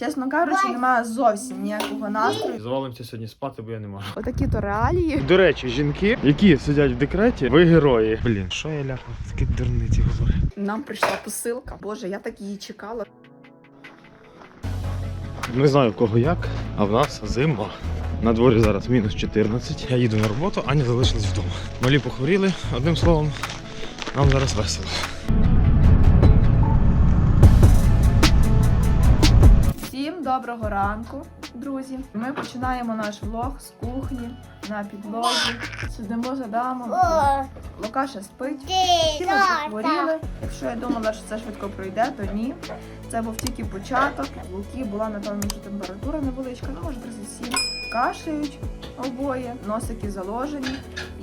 Чесно кажучи, немає зовсім ніякого настрою. Завалимося сьогодні спати, бо я не можу. Отакі то реалії. До речі, жінки, які сидять в декреті, ви герої. Блін, що я ляпав? Такі дурниці говорю. Нам прийшла посилка. Боже, я так її чекала. Не знаю в кого як, а в нас зима. На дворі зараз мінус 14. Я їду на роботу, Аня залишилась вдома. Малі похворіли, одним словом, нам зараз весело. Доброго ранку, друзі. Ми починаємо наш влог з кухні на підлозі. Сидимо за дамом. Лукаша спить. Всі ми захворіли. Якщо я думала, що це швидко пройде, то ні. Це був тільки початок. В Луки була напевно що температура невеличка, ну може 37. Кашляють обоє, носики заложені.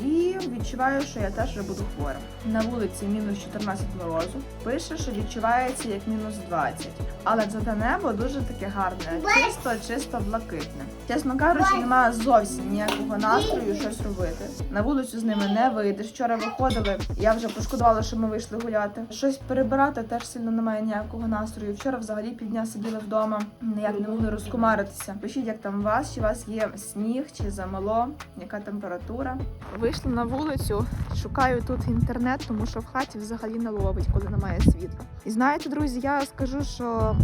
І відчуваю, що я теж вже буду хвора. На вулиці мінус 14 морозу. Пише, що відчувається як мінус 20. Але зате небо дуже таке гарне, чисто, чисто блакитне. Чесно кажучи, немає зовсім ніякого настрою щось робити. На вулицю з ними не вийдеш. Вчора виходили. Я вже пошкодувала, що ми вийшли гуляти. Щось перебирати теж сильно немає ніякого настрою. Вчора взагалі півдня сиділи вдома, ніяк не могли розкумаритися. Пишіть, як там у вас, чи у вас є сніг, чи замало, яка температура. Вийшла на вулицю, шукаю тут інтернет, тому що в хаті взагалі не ловить, коли немає світла. І знаєте, друзі, я скажу, що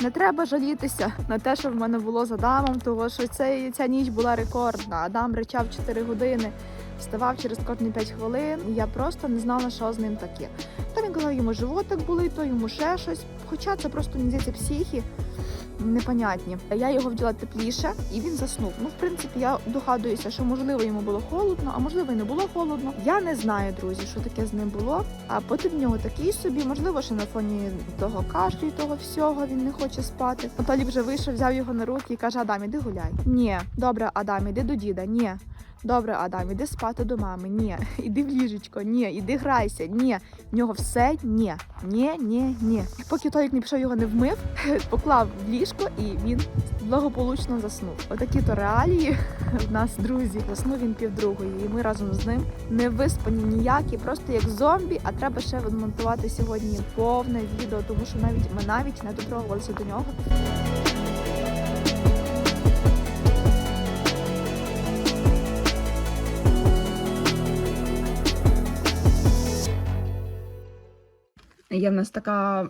не треба жалітися на те, що в мене було з Адамом, тому що цей, ця ніч була рекордна. Адам речав 4 години, вставав через кожні 5 хвилин. І я просто не знала, що з ним таке. То він казав, йому животик болить, то йому ще щось. Хоча це просто мені здається психі непонятні. Я його вділа тепліше, і він заснув. Ну, в принципі, я догадуюся, що можливо йому було холодно, а можливо і не було холодно. Я не знаю, друзі, що таке з ним було. А потім в нього такий собі, можливо, що на фоні того кашлю і того всього він не хоче спати. Анатолій вже вийшов, взяв його на руки і каже: Адам, іди гуляй. Ні, добре, Адам, іди до діда. Ні. Добре, Адам, іди спати до мами. Ні, іди в ліжечко, ні, іди грайся, ні. В нього все ні, ні, ні, ні. Поки Толік не пішов його не вмив, поклав в ліжко і він благополучно заснув. Отакі то реалії в нас, друзі. Заснув він півдругої, і ми разом з ним не виспані ніякі, просто як зомбі. А треба ще відмонтувати сьогодні повне відео, тому що навіть ми навіть не дотрогувалися до нього. Є в нас така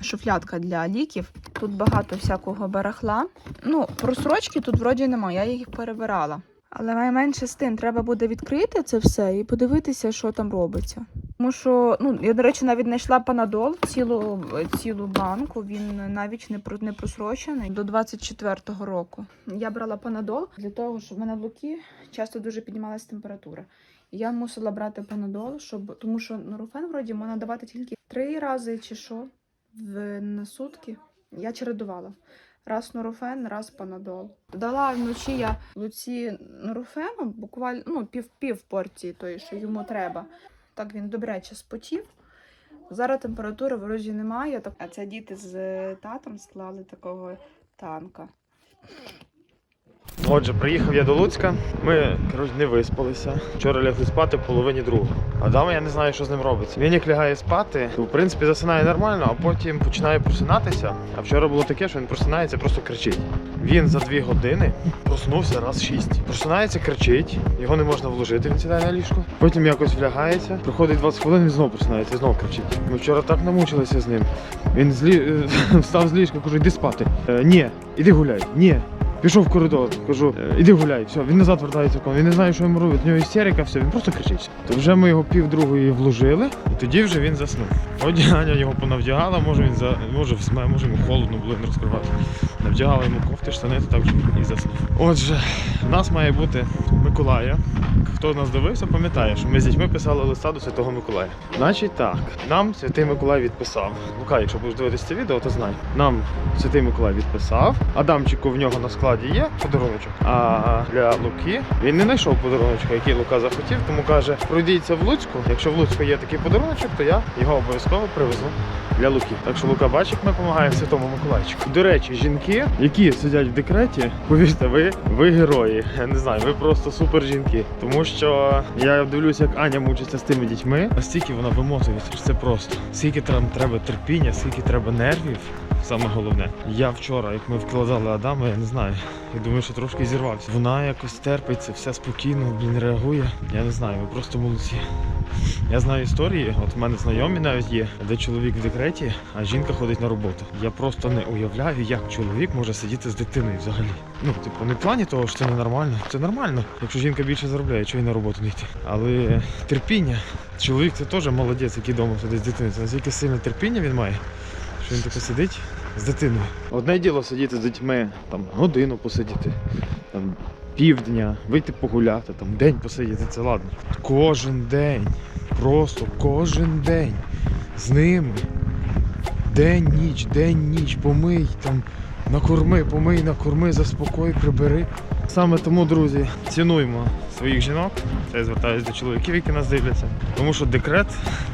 шуфлядка для ліків. Тут багато всякого барахла. Ну, просрочки тут вроді немає, я їх перебирала. Але найменше з тим, треба буде відкрити це все і подивитися, що там робиться. Тому що, ну, я, до речі, навіть знайшла панадол, цілу, цілу банку. Він навіть не, не просрочений до 24-го року. Я брала панадол для того, щоб в мене в луки часто дуже піднімалася температура. Я мусила брати панадол, щоб тому що нурофен вроді можна давати тільки три рази чи що в на сутки. Я чередувала. Раз нурофен, раз панадол. Дала вночі я луці нурофену, буквально ну, пів пів порції тої, що йому треба. Так він добряче спотів. Зараз температури вроді немає. А це діти з е, татом склали такого танка. Отже, приїхав я до Луцька. Ми коротше, не виспалися. Вчора лягли спати в половині другого. Адама я не знаю, що з ним робиться. Він як лягає спати, то в принципі засинає нормально, а потім починає просинатися. А вчора було таке, що він просинається, просто кричить. Він за дві години проснувся раз шість. Просинається, кричить, його не можна вложити, він сідає на ліжко. Потім якось влягається, проходить 20 хвилин, він знову просинається, знову кричить. Ми вчора так намучилися з ним. Він з лі... встав з ліжка, кажу, іди спати. Е, ні, іди гуляй, ні. Пішов в коридор, кажу, «Е, іди гуляй, все, він назад вертається, він не знає, що йому робити. В нього істерика, все, він просто кричить. То вже ми його пів другої вложили, і тоді вже він заснув. От Аня його понавдягала, може він за може може йому холодно було не розкривати. Навдягала йому кофти, штани, то так вже і заснув. Отже, в нас має бути Миколая. Хто нас дивився, пам'ятає, що ми з дітьми писали листа до Святого Миколая. Значить так, нам Святий Миколай відписав. Лука, якщо будеш дивитися це відео, то знай. Нам Святий Миколай відписав. Адамчику в нього на складі Владі є подаруночок, а для Луки він не знайшов подаруночка, який Лука захотів, тому каже, пройдіться в Луцьку. Якщо в Луцьку є такий подаруночок, то я його обов'язково привезу для Луки. Так що Лука бачить, ми допомагаємо Святому Миколайчику. До речі, жінки, які сидять в декреті, повірте, ви, ви герої. Я не знаю, ви просто супер жінки. Тому що я дивлюся, як Аня мучиться з тими дітьми, а стільки вона вимотується, це просто. Скільки там треба терпіння, скільки треба нервів. Саме головне, я вчора, як ми вкладали Адама, я не знаю. Я думаю, що трошки зірвався. Вона якось терпиться, все спокійно, блін, реагує. Я не знаю, ви просто молодці. Я знаю історії, от в мене знайомі навіть є, де чоловік в декреті, а жінка ходить на роботу. Я просто не уявляю, як чоловік може сидіти з дитиною взагалі. Ну, типу, не в плані того, що це ненормально. Це нормально. Якщо жінка більше заробляє, чого й на роботу не йти. Але терпіння. Чоловік це теж молодець, який вдома сидить з дитиною. Це настільки сильне терпіння він має, що він таке сидить дитиною. Одне діло сидіти з дітьми, там годину посидіти, там півдня, вийти погуляти, там день посидіти, це ладно. Кожен день, просто кожен день з ними. День, ніч, день, ніч, помий, там, накорми, помий, накорми, заспокой, прибери. Саме тому, друзі, цінуємо своїх жінок. Це я звертаюся до чоловіків, які нас дивляться. Тому що декрет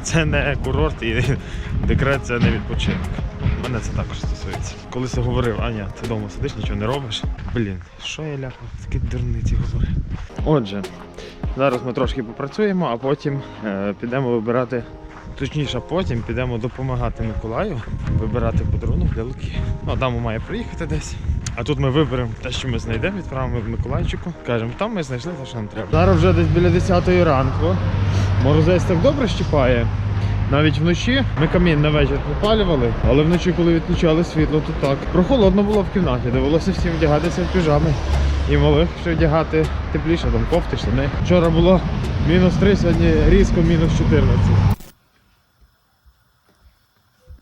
це не курорт і декрет це не відпочинок. Мене це також стосується. Колись я говорив, Аня, ти вдома сидиш, нічого не робиш. Блін, що я ляпав? Такі дурниці говорю. Отже, зараз ми трошки попрацюємо, а потім е, підемо вибирати. Точніше, потім підемо допомагати Миколаю вибирати подарунок для Луки. Ну, Адамо має приїхати десь. А тут ми виберемо те, що ми знайдемо, відправимо в Миколайчику. Кажемо, там ми знайшли те, що нам треба. Зараз вже десь біля 10 ранку. Морозець так добре щіпає. Навіть вночі ми камін на вечір попалювали, але вночі, коли відключали світло, то так. Прохолодно було в кімнаті, довелося всім вдягатися в піжами. І малих ще вдягати тепліше, там кофти, штани. Вчора було мінус 3, сьогодні різко мінус 14.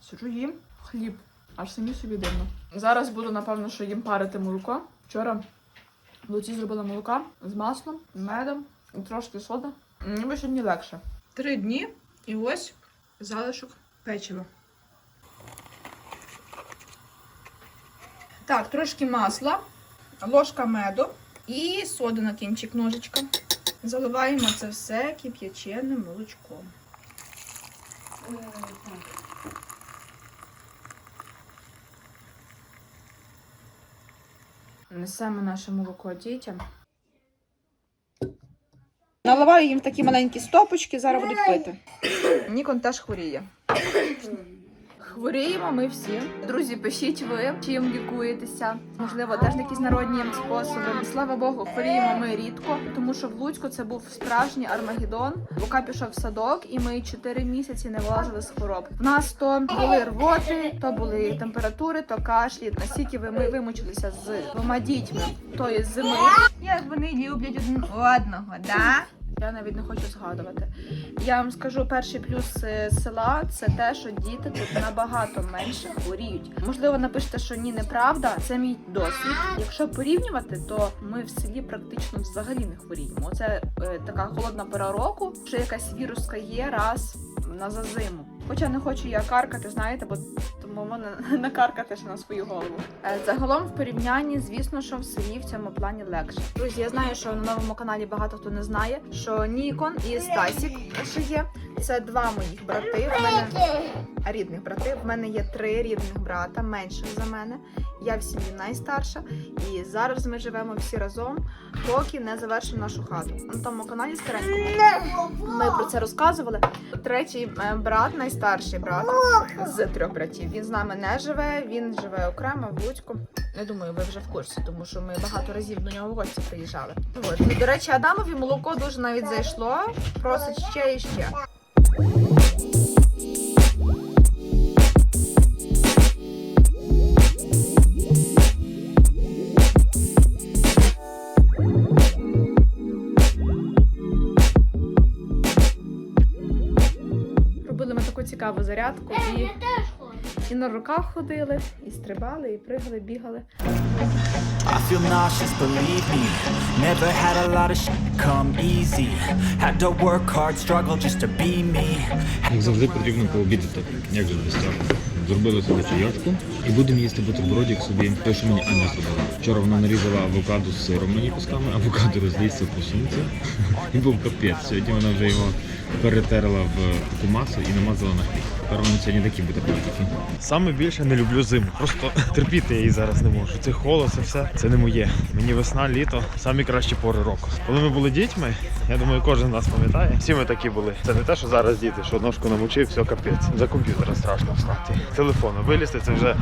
Сиджу їм хліб, аж самі собі дивно. Зараз буду, напевно, що їм парити молоко. Вчора Луці зробила молока з маслом, медом і трошки сода. Ніби сьогодні легше. Три дні і ось залишок печива. Так, трошки масла, ложка меду і сода на кінчик ножичка. Заливаємо це все кип'яченим молочком. Несемо наше молоко дітям. Наливаю їм такі маленькі стопочки, зараз будуть пити. Нікон теж хворіє. Хворіємо ми всі. Друзі, пишіть ви, чим лікуєтеся. Можливо, теж якісь народні способи. Слава Богу, хворіємо ми рідко, тому що в Луцьку це був справжній армагеддон. Лука пішов в садок, і ми 4 місяці не вилазили з хвороб. В нас то були рвоти, то були температури, то кашлі. Настільки ви ми вимучилися з двома дітьми тої зими. Як вони люблять один одного, да? Я навіть не хочу згадувати. Я вам скажу, перший плюс е, села це те, що діти тут набагато менше хворіють. Можливо, напишете, що ні, неправда. Це мій досвід. Якщо порівнювати, то ми в селі практично взагалі не хворіємо. Це е, така холодна пора року, що якась віруска є раз на за зиму. Хоча не хочу я каркати, знаєте, бо тому мене накаркати ще на свою голову. Е, Загалом в порівнянні, звісно, що в селі в цьому плані легше. Друзі, я знаю, що на новому каналі багато хто не знає, що Нікон і Стасік ще є. Це два моїх брати. В мене рідних брати. В мене є три рідних брата, менших за мене. Я в сім'ї найстарша. І зараз ми живемо всі разом, поки не завершимо нашу хату. На тому каналі старенькому ми про це розказували. Третій е, брат, найстарший брат з трьох братів. Він з нами не живе, він живе окремо в Луцьку. Я думаю, ви вже в курсі, тому що ми багато разів до нього в гості приїжджали. От. До речі, Адамові молоко дуже навіть зайшло. Просить ще і ще. Цікаву зарядку і, і на руках ходили, і стрибали, і пригали, бігали. I feel nauseous, believe me. Never had a lot of shit come easy. Had to work hard, struggle just to be me. Як завжди потрібно пообідати, як же без цього. Зробили собі чайочку і будемо їсти бутербродик собі, те, що мені Аня зробила. Вчора вона нарізала авокадо з сиром мені кусками, авокадо розлізся по сумці. І був капець. Сьогодні вона вже його перетерла в таку масу і намазала на хліб. Вони сьогодні такі бутербродики. Саме більше не люблю зиму. Просто терпіти я її зараз не можу. Це холод, це все це не моє. Мені весна, літо самі кращі пори року. Коли ми були дітьми, я думаю, кожен з нас пам'ятає. Всі ми такі були. Це не те, що зараз діти, що ножку намочив, все капець. За комп'ютера страшно встати. Телефону вилізти, це вже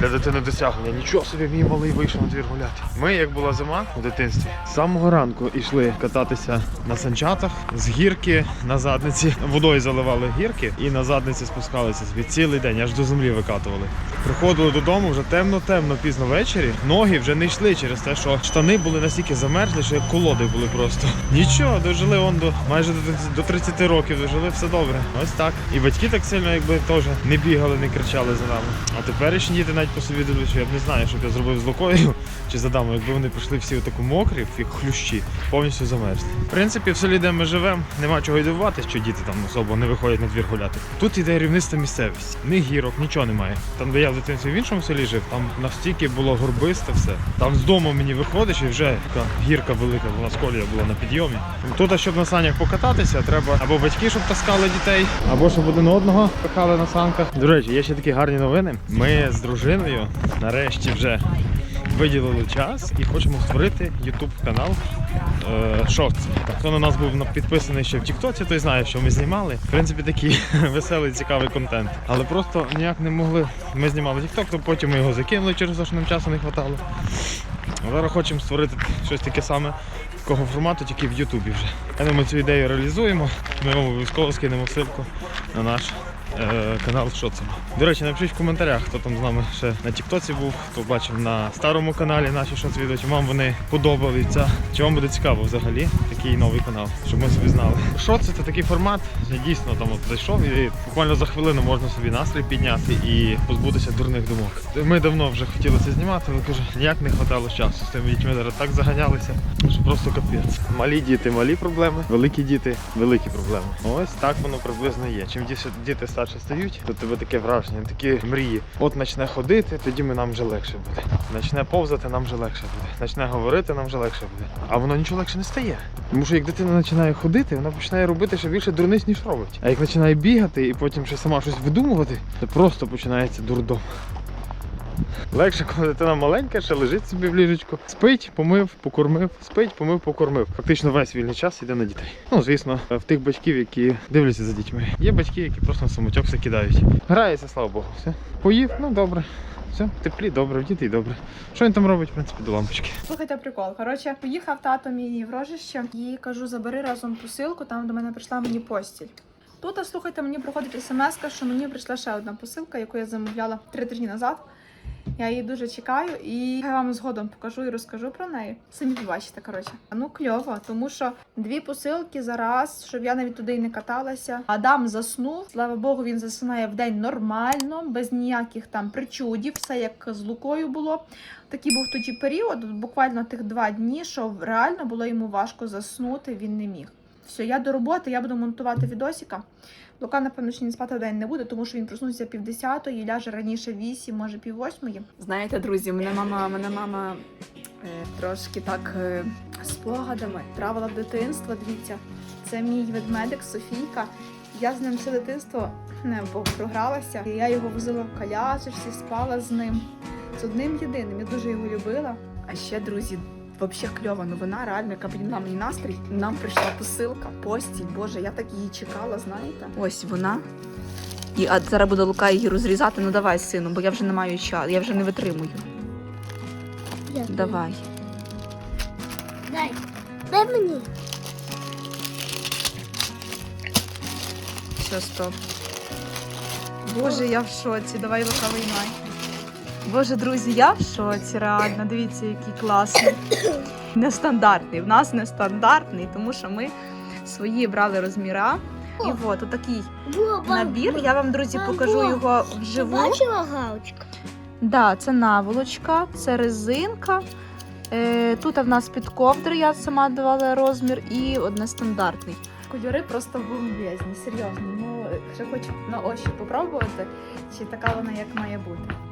для дитини досягнення. Нічого собі, мій малий вийшов на двір гуляти. Ми, як була зима у дитинстві, з самого ранку йшли кататися на санчатах з гірки на задниці. Водою заливали гірки і на задниці спускалися собі цілий день, аж до землі викатували. Приходили додому вже темно-темно, пізно ввечері. Ноги вже не йшли через те, що штани були настільки замерзлі, що як колоди були просто. Нічого, дожили он до майже до 30 років, дожили все добре. Ось так. І батьки так сильно, якби теж не бігали, не кричали за нами. А теперішні діти навіть по собі дивлюся, що я б не знаю, що б я зробив з Лукою чи з Адамом, якби вони прийшли всі отаку мокрі, як хлющі, повністю замерзли. В принципі, в селі, де ми живемо, нема чого й дивуватися, що діти там особо не виходять на двір гуляти. Тут іде рівниста місцевість. Ні гірок, нічого немає. Там, де я в дитинстві в іншому селі жив, там настільки було горбисте все. Там з дому мені виходиш і вже така гірка велика, бо у нас колія була на підйомі. Тут, щоб на санях покататися, треба або батьки, щоб таскали дітей, або щоб один одного пихали на санках. До речі, є ще такі гарні новини. Ми з дружиною нарешті вже виділили час і хочемо створити YouTube канал. Так, хто на нас був підписаний ще в Тіктоці, той знає, що ми знімали. В принципі, такий веселий, цікавий контент. Але просто ніяк не могли. Ми знімали TikTok, то потім ми його закинули через те, що нам часу не вистачало. Зараз хочемо створити щось таке саме такого формату, тільки в Ютубі вже. Я думаю, цю ідею реалізуємо. Ми вам обов'язково скинемо ссылку на наш е, канал Шоцем. До речі, напишіть в коментарях, хто там з нами ще на Тіктоці був, хто бачив на старому каналі наші шоц-відео, чи вам вони подобаються, чи вам буде цікаво взагалі такий новий канал, щоб ми собі знали. Шоц це такий формат, я дійсно там от зайшов і буквально за хвилину можна собі настрій підняти і позбутися дурних думок. Ми давно вже хотіли це знімати, але кажу, ніяк не вистачало часу. З тими дітьми зараз так заганялися, що просто капець. Малі діти малі проблеми, великі діти великі проблеми. Ось так воно приблизно є. Чим діти, діти старше стають, то тебе таке враження, такі мрії. От почне ходити, тоді ми нам вже легше буде. Почне повзати, нам вже легше буде. Почне говорити, нам вже легше буде. А воно нічого легше не стає. Тому що як дитина починає ходити, вона починає робити ще більше дурниць, ніж робить. А як починає бігати і потім ще сама щось видумувати, то просто починається дурдом. Легше, коли дитина маленька, ще лежить собі в ліжечку, спить, помив, покормив, спить, помив, покормив. Фактично весь вільний час йде на дітей. Ну, звісно, в тих батьків, які дивляться за дітьми. Є батьки, які просто на самотьок все кидають. Грається, слава Богу, все. Поїв, ну добре. Все, теплі, добре, в дітей добре. Що він там робить, в принципі, до лампочки. Слухайте прикол. Коротше, поїхав тато мій в рожище і кажу, забери разом посилку, там до мене прийшла мені постіль. Тут, слухайте, мені приходить смс, що мені прийшла ще одна посилка, яку я замовляла три тижні назад. Я її дуже чекаю і я вам згодом покажу і розкажу про неї. Самі побачите, коротше. Ну кльово, тому що дві посилки зараз, щоб я навіть туди й не каталася. Адам заснув. Слава Богу, він засинає в день нормально, без ніяких там причудів, все як з лукою було. Такий був тоді період, буквально тих два дні, що реально було йому важко заснути, він не міг. Все, я до роботи, я буду монтувати відосика. Лука, напевно, що не спати в день не буде, тому що він проснувся пів десятої, ляже раніше вісім, може пів восьмої. Знаєте, друзі, мене мама, мене мама е, трошки так е, спогадами. Правила в дитинство. Дивіться, це мій ведмедик Софійка. Я з ним все дитинство не бо програлася. Я його возила в колясочці, спала з ним. З одним єдиним. Я дуже його любила. А ще, друзі, взагалі кльова новина, реально, яка підняла мені настрій. Нам прийшла посилка, постіль. Боже, я так її чекала, знаєте? Ось вона. І а зараз буде Лука її розрізати. Ну давай, сину, бо я вже не маю часу, я вже не витримую. Давай. Дай. Дай мені. Все, стоп. Боже, я в шоці. Давай Лука виймай. Боже, друзі, я в шоці, реально. Дивіться, який класний. Нестандартний. В нас нестандартний, тому що ми свої брали розміра. І от отакий набір. Я вам, друзі, покажу його вживу. Бачила галочку? Да, це наволочка, це резинка. Е, тут в нас під ковдри, я сама давала розмір, і одне стандартний. Кольори просто бомбезні, серйозно. Ну, ще хочу на ощупь попробувати, чи така вона як має бути.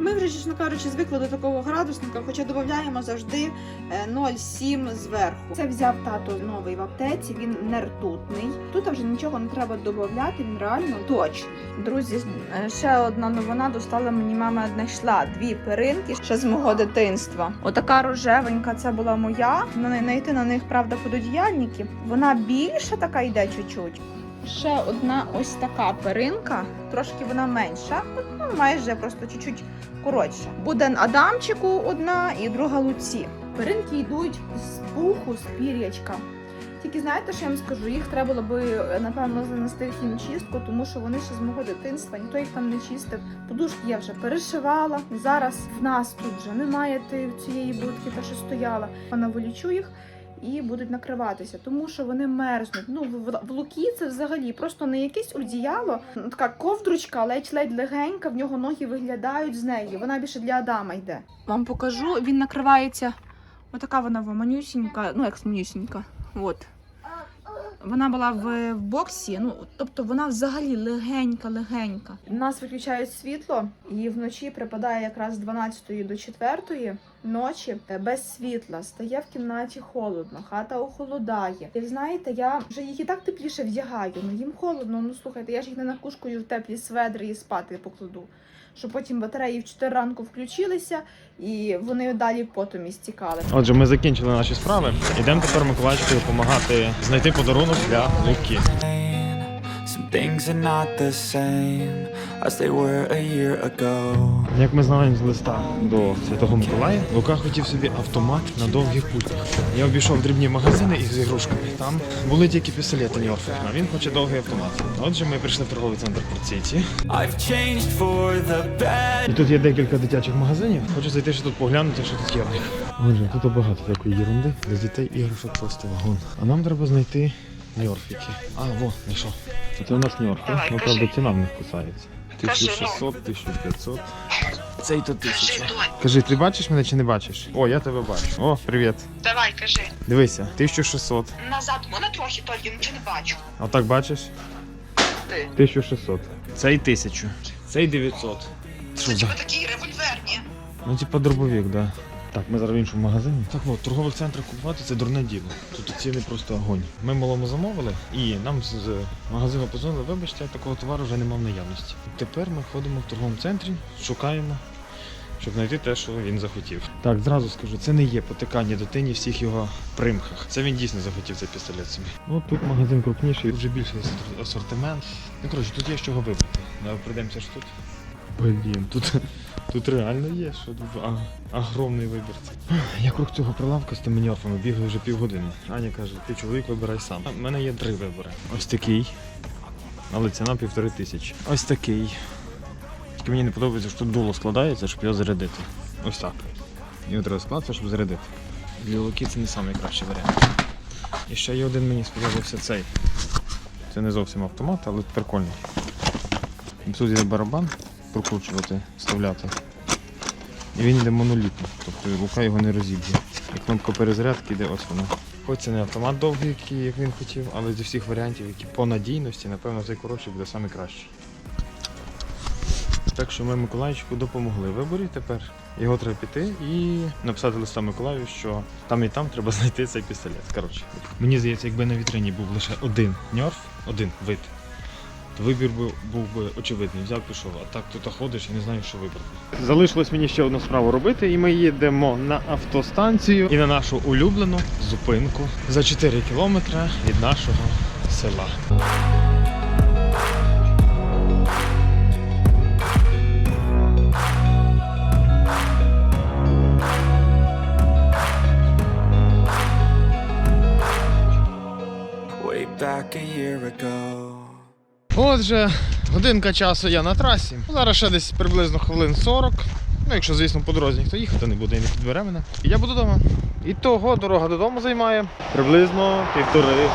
Ми вже, чесно кажучи, звикли до такого градусника, хоча додаємо завжди е, 0,7 зверху. Це взяв тато новий в аптеці, він не ртутний. Тут вже нічого не треба додати, він реально точний. Друзі, е, ще одна новина достала мені мама знайшла дві перинки ще з мого дитинства. Отака рожевенька, це була моя. На знайти на них, правда, пододіяльники. Вона більша така йде чуть-чуть. Ще одна ось така перинка, трошки вона менша, ну майже просто чуть-чуть коротша. Буде Адамчику одна і друга Луці. Перинки йдуть з пуху, з пір'ячка. Тільки знаєте, що я вам скажу? Їх треба було би напевно занести в хімчистку, тому що вони ще з мого дитинства, ніхто їх там не чистив. Подушки я вже перешивала. Зараз в нас тут вже немає цієї будки, та що стояла. Я наволічу їх і будуть накриватися, тому що вони мерзнуть. Ну в, луки це взагалі просто не якесь одіяло, така ковдручка, ледь-ледь легенька. В нього ноги виглядають з неї. Вона більше для Адама йде. Вам покажу. Він накривається. Отака вона манюсінька, ну як манюсінька. От. Вона була в, боксі, ну тобто вона взагалі легенька-легенька. Нас виключають світло, і вночі припадає якраз з 12 до 4 ночі без світла. Стає в кімнаті холодно, хата охолодає. І знаєте, я вже їх і так тепліше вдягаю. Ну їм холодно. Ну слухайте, я ж їх не накушкою в теплі сведри і спати покладу. Щоб потім батареї в 4 ранку включилися і вони далі потом і стікали. Отже, ми закінчили наші справи. Ідемо тепер Миколаївською допомагати знайти подарунок для Луки. Things are not the same as they were a year ago. Як ми знаємо з листа до Святого Миколая, Лука хотів собі автомат на довгих путях. Я обійшов дрібні магазини із ігрушками. Там були тільки пістолети Ньорфи, а він хоче довгий автомат. Отже, ми прийшли в торговий центр Проціті. I've changed for the better. І тут є декілька дитячих магазинів. Хочу зайти ще тут поглянути, що тут є. в них. Отже, тут багато такої ерунди. Для дітей іграшок просто вагон. А нам треба знайти ньорфіки. А, во, знайшов. Це у нас ньорфи. Ну, правда, ціна в них кусається. 1600, 1500. Цей то 1000. Кажи, ти бачиш мене чи не бачиш? О, я тебе бачу. О, привіт. Давай, кажи. Дивися, 1600. Назад можна трохи, тільки нічого не бачу. А так бачиш? Ти. 1600. Цей 1000. Цей 900. Що Це за? типа такі револьверні. Ну, типа дробовик, да. Так, ми зараз в іншому магазині. Так от, в торгових центрах купувати це дурне діло. Тут ціни просто огонь. Ми малому замовили і нам з з магазину позвонили, вибачте, такого товару вже немає в наявності. Тепер ми ходимо в торговому центрі, шукаємо, щоб знайти те, що він захотів. Так, зразу скажу, це не є потикання дитині в всіх його примхах. Це він дійсно захотів цей пістолет собі. Ну тут магазин крупніший, вже більший асортимент. Ну коротше, тут є з чого вибрати. Прийдемося ж тут. Блін, тут, тут реально є, що тут а, огромний вибір. Я круг цього прилавка з тими ньорфами бігаю вже півгодини. Аня каже, ти чоловік вибирай сам. У мене є три вибори. Ось такий. Але ціна півтори тисячі. Ось такий. Тільки мені не подобається, що тут дуло складається, щоб його зарядити. Ось так. Його треба склатися, щоб зарядити. Для луки це не найкращий варіант. І ще є один мені сподобався цей. Це не зовсім автомат, але прикольний. Тут є барабан прокручувати, вставляти. І він йде монолітно, тобто рука його не розіб'є. І кнопка перезарядки йде ось вона. Хоч це не автомат довгий, який як він хотів, але зі всіх варіантів, які по надійності, напевно, цей коротший буде найкращий. Так що ми Миколаївчику допомогли в виборі тепер. Його треба піти і написати листа Миколаю, що там і там треба знайти цей пістолет. Коротше, мені здається, якби на вітрині був лише один ньорф, один вид, вибір був, був би очевидний. Взяв, пішов, а так тут ходиш і не знаєш, що вибрати. Залишилось мені ще одну справу робити, і ми їдемо на автостанцію і на нашу улюблену зупинку за 4 кілометри від нашого села. Way back a year ago. Отже, годинка часу я на трасі. Зараз ще десь приблизно хвилин 40. Ну, якщо, звісно, по дорозі ніхто їхати не буде і не підбере мене. І я буду вдома. І того дорога додому займає приблизно півтори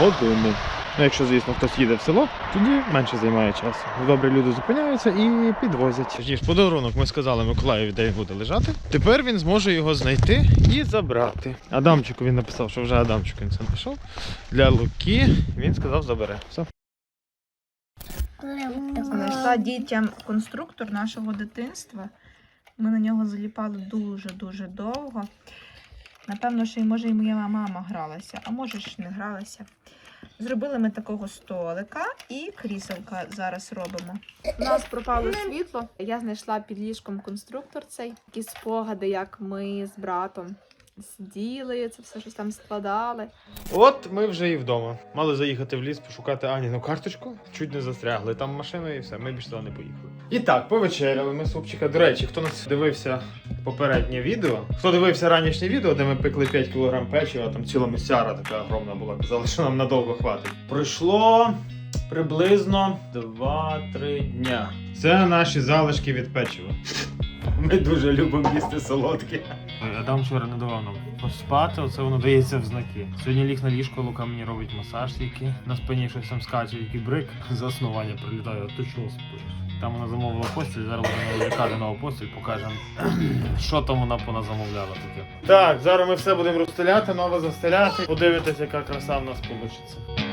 години. Ну, якщо, звісно, хтось їде в село, тоді менше займає часу. Добрі люди зупиняються і підвозять. Точніше, подарунок ми сказали Миколаєві, де він буде лежати. Тепер він зможе його знайти і забрати. Адамчику він написав, що вже Адамчику він це знайшов. Для Луки він сказав, забере. Все. Знайшла дітям конструктор нашого дитинства. Ми на нього заліпали дуже-дуже довго. Напевно, що може і моя мама гралася, а може ж не гралася. Зробили ми такого столика і кріселка зараз робимо. У нас пропало світло. Я знайшла під ліжком конструктор цей. Такі спогади, як ми з братом сиділи, це все щось там складали. От ми вже і вдома. Мали заїхати в ліс, пошукати Аніну карточку. Чуть не застрягли там машиною і все, ми більше туди не поїхали. І так, повечеряли ми супчика. До речі, хто нас дивився попереднє відео, хто дивився ранішнє відео, де ми пекли 5 кг печива, там ціла мисяра така огромна була. Казали, що нам надовго хватить. Пройшло приблизно 2-3 дня. Це наші залишки від печива. Ми дуже любимо їсти солодке. Адам вчора не давав нам поспати, оце воно дається в знаки. Сьогодні ліг на ліжко, Лука мені робить масаж, який на спині щось там скаче, який брик. Заснування прилітає, а то чого спиш? Там вона замовила постіль, зараз будемо лікати нову постіль, покажемо, що там вона поназамовляла таке. Так, зараз ми все будемо розстеляти, нове застеляти. Подивитись, яка краса в нас вийде.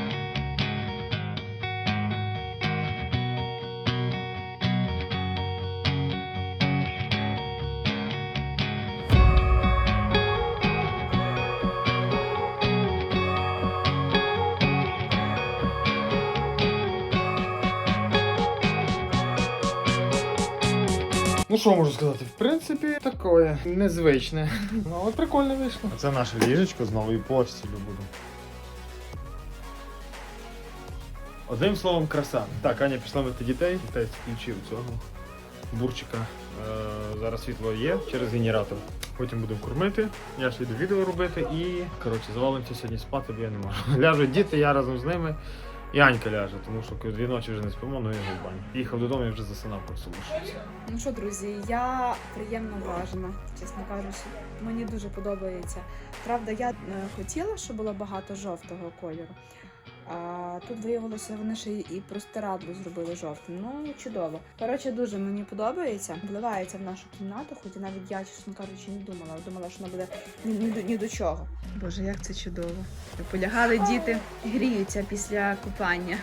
Ну що можу сказати? В принципі, таке незвичне. Ну, але прикольно вийшло. Це наше ліжечко з новою постілю буде. Одним словом, краса. Так, Аня пішла мити дітей. Дітей включив цього бурчика. Е, зараз світло є через генератор. Потім будемо кормити. Я ж йду відео робити і коротше завалимося сьогодні спати, бо я не можу. Ляжуть діти, я разом з ними. І Анька ляже, тому що дві ночі вже не спимо, ну і в. Їхав додому і вже засинав просто. Ну що, друзі, я приємно вражена, чесно кажучи. Мені дуже подобається. Правда, я е, хотіла, щоб було багато жовтого кольору. А тут виявилося, вони ще і простирадло зробили жовтим. Ну, чудово. Коротше, дуже мені подобається. Вливається в нашу кімнату, хоч і навіть я, чесно кажучи, не думала. Думала, що вона буде ні, ні, до- ні до чого. Боже, як це чудово. Полягали діти, гріються після купання.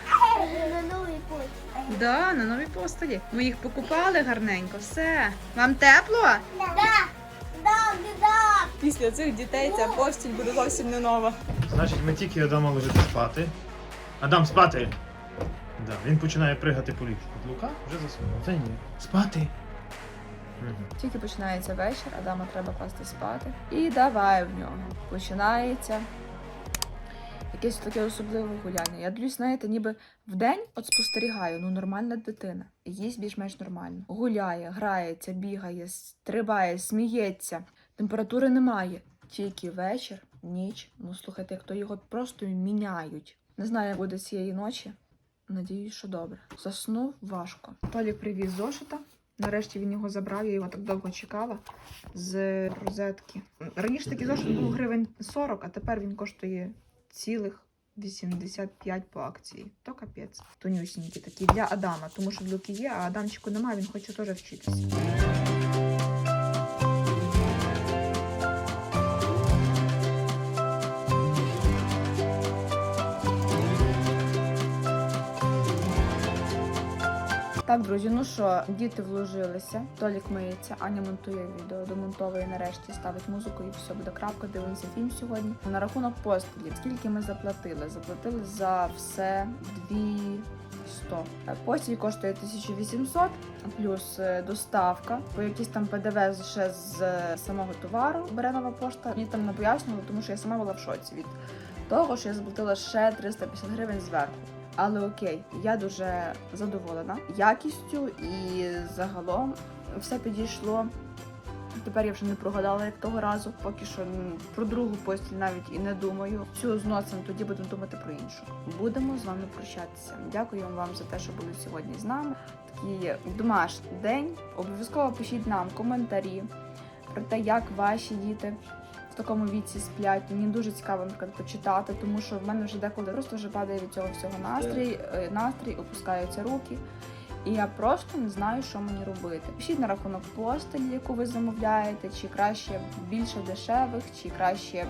На новий путь. Да, на новій постелі. Ми їх покупали гарненько. Все. Вам тепло? Да, да, да. Після цих дітей ця постіль буде зовсім не нова. Значить, ми тільки Адама лежити спати. Адам, спати! Да, він починає пригати по ліжку. Лука вже заснув. Це ні. Спати. Мгм. Тільки починається вечір, Адама треба класти спати. І давай в нього. Починається якесь таке особливе гуляння. Я дивлюсь, знаєте, ніби вдень от спостерігаю, ну нормальна дитина. Їсть більш-менш нормально. Гуляє, грається, бігає, стрибає, сміється. Температури немає. Тільки вечір, ніч. Ну слухайте, як то його просто міняють. Не знаю, як буде цієї ночі. Надіюсь, що добре. Заснув важко. Толік привіз зошита. Нарешті він його забрав, я його так довго чекала з розетки. Раніше такий зошит був гривень 40, а тепер він коштує цілих 85 по акції. То капець. Тонюсінькі такі для Адама, тому що в Люки є, а Адамчику немає, він хоче теж вчитися. Так, друзі, ну що, діти вложилися, Толік миється, Аня монтує відео, домонтовує нарешті, ставить музику і все буде крапка. Дивимося фільм сьогодні. На рахунок постелі, скільки ми заплатили? Заплатили за все 2100. Е, Постіль коштує 1800, плюс е, доставка, по якійсь там ПДВ ще з е, самого товару бере нова пошта. Мені там не пояснювали, тому що я сама була в шоці від того, що я заплатила ще 350 гривень зверху. Але окей, я дуже задоволена якістю і загалом все підійшло. Тепер я вже не прогадала як того разу. Поки що про другу постіль навіть і не думаю. Цю зносимо, тоді будемо думати про іншу. Будемо з вами прощатися. Дякую вам за те, що були сьогодні з нами. Такий домашній день. Обов'язково пишіть нам коментарі про те, як ваші діти в такому віці сплять. Мені дуже цікаво, наприклад, почитати, тому що в мене вже деколи просто вже падає від цього всього настрій, е, настрій, опускаються руки. І я просто не знаю, що мені робити. Пишіть на рахунок постелі, яку ви замовляєте, чи краще більше дешевих, чи краще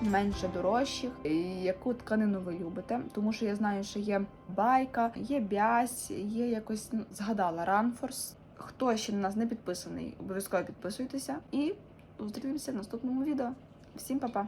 менше дорожчих, і яку тканину ви любите. Тому що я знаю, що є байка, є бязь, є якось ну, згадала Ранфорс. Хто ще на нас не підписаний, обов'язково підписуйтеся і зустрінемося в наступному відео. Всім па-па!